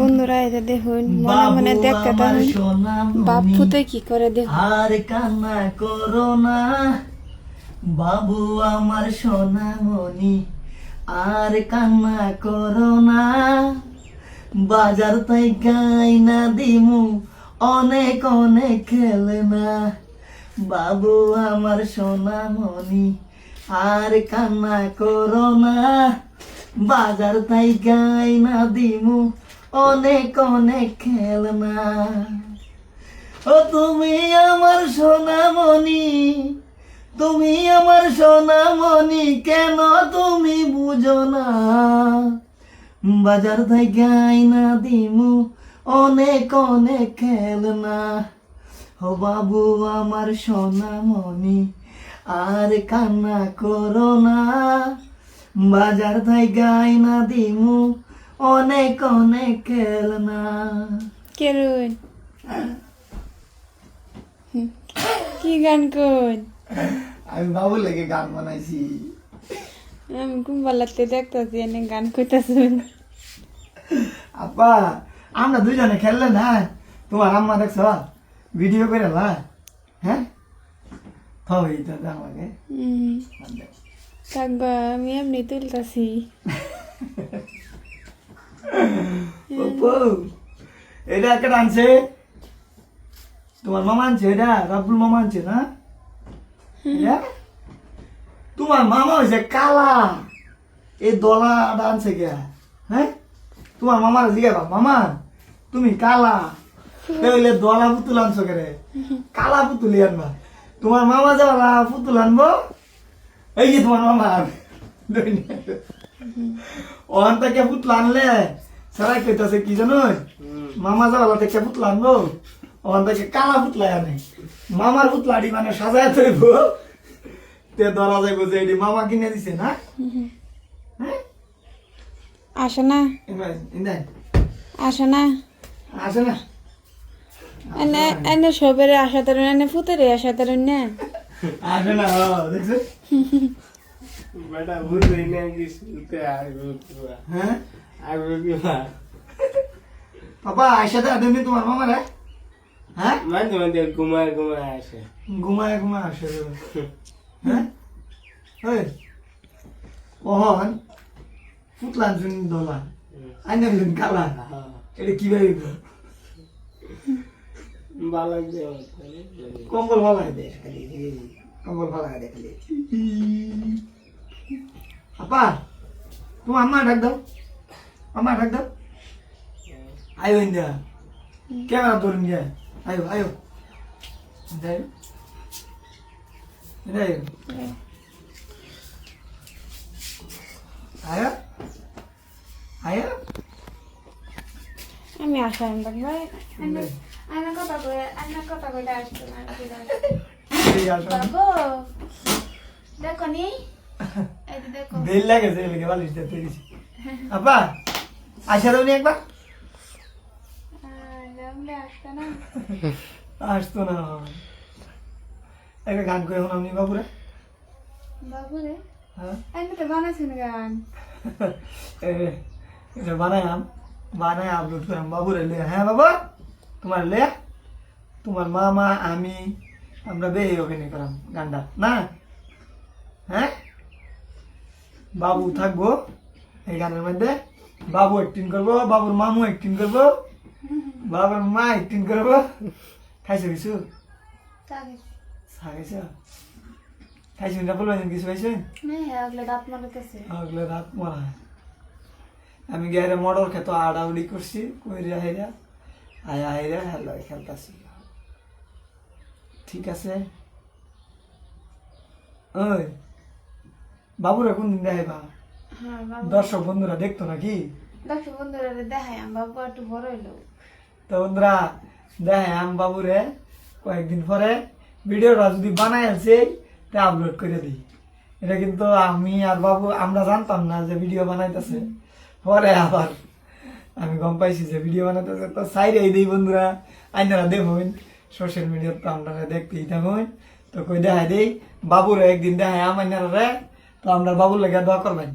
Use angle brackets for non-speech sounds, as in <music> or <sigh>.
বন্ধুরা এটা দেখুন মনে মনে দেখতে তখন বাপ ফুতে কি করে দেখুন? আর কান্না করো না। বাবু আমার সোনা মনি। আর কান্না করো না। বাজার তাই গাই না দিমু। অনেক অনেক খেলে না বাবু আমার সোনা মনি। আর কান্না করো না। বাজার তাই গাই না দিমু। অনেক অনেক খেলনা। ও তুমি আমার সোনামণি, তুমি আমার সোনামণি, কেন তুমি বুঝো না? বাজার থেকে আইনা দিমু, অনেক অনেক খেলনা। ও বাবু, আমার সোনামণি, আর কান্না করো না। বাজার থেকে আইনা দিমু অনেক অনেক খেলনা। কেরুন। কি গান কোন আমি বাবু লেগে গান বানাইছি। আমি কুম্বালাতে দেখতেছি এনে গান কইতাছুন আপা আমরা দুজনে খেললে না? তোমার আম্মা দেখছ? ভিডিও করে না হ্যাঁ? থই তো আমাকে। থাকবা আমি এমনি তুলতাছি। <laughs> <laughs> ওপো এটা একটা আনছে তোমার মামা আনছে মামা আনছে না? তোমার মামা হয়েছে কালা। এই দলা আনছে কে? হ্যাঁ? তোমার মামার জিজ্ঞাসা মামা, তুমি কালা। তাহলে দলা পুতুল আনছো কে রে? কালা পুতুলি আনবা। তোমার মামা যাওয়া পুতুল আনব, এই যে তোমার মামা। ওখান থেকে পুতুল আনলে সারাই কইতাছে কি জানো মামা যাওয়া থেকে পুতুল আনব ওখান থেকে কালা পুতলা আনে। মামার পুতলাটি মানে সাজায় তৈব তে ধরা যাইব যে এটি মামা কিনে দিছে না? হ্যাঁ? আসে না। আসে না। আসে না। এনে এনে সবের আশা তরুণ এনে ফুতেরে আশা না। আসে না দেখছ <laughs> বেটা ভুল হই না গিয়েছিলতে হ্যাঁ আগো কি পাপা আয়সা দা তুমি তোমার মামারা হ্যাঁ মাঝে মাঝে ঘুমায় ঘুমায় আসে ঘুমায় ঘুমায় আসে হ্যাঁ ওহন ফুটলাম শুন দলা আইনা শুন কালা এটা কি ভাই কম্বল ভালো দেয় কম্বল ভালো দেয় আপা তোমার আম্মা ডাক দাও আম্মা ডাক দাও আয়ো ইন্দা ক্যামেরা ধরুন গিয়া আয়ো আয়ো যাই যাই আয়ো আয়ো আমি আশা ভাই আনা কথা কই আনা কথা কইলে আসতো না এই আসো বাবু দেখো নি এই যে দেখো লাগে যে লেগে বালিশ দিতে গেছি আপা আইসা দাও একবার? আসতো না। একটা গান করে এখন আপনি বাবুরে? বাবু হ্যাঁ? আমি তো বানাইছেন গান। এটা বানাইলাম বানাই আপলোড করলাম। বাবুরে লে হ্যাঁ বাবা? তোমার লে? তোমার মামা আমি আমরা বে ওখানে করাম গানটা না? হ্যাঁ? বাবু থাকব এই গানের মধ্যে। বাবু অ্যাক্টিং করব বাবুর মামু অ্যাক্টিং করব বাবার মা অ্যাক্টিং করব। খাইছো কিছু? খাইছ। খাইছো? না বলবেন কিছু খাইছো? নেই আগলে রাত মারা আমি গেরে মডর খেত আড়াউড়ি করছি কইরা হাইরা আয়া হাইরা হেলো খেলতাছি। ঠিক আছে? ওই। বাবুরা কোন দিন দেখাইবা হ্যাঁ দর্শক বন্ধুরা দেখতো নাকি? দর্শক বন্ধুরা দেখাই আমি বাবু একটু বড় হইল। তো বন্ধুরা দেখে আম বাবুরে কয়েকদিন পরে। ভিডিওটা যদি বানাই আছে তা আপলোড করে দিই। এটা কিন্তু আমি আর বাবু আমরা জানতাম না যে ভিডিও বানাইতেছে। পরে আবার আমি গম পাইছি যে ভিডিও বানাইতেছে। তো সাইডে দিই বন্ধুরা আইনারা দেখুন। সোশ্যাল মিডিয়ার তো আমরা দেখতেই থাকুন। তো কই দেখাই দিই বাবুরে একদিন দেখাই আমার রে। তো আমরা বাবুর লাগে দোয়া করবেন।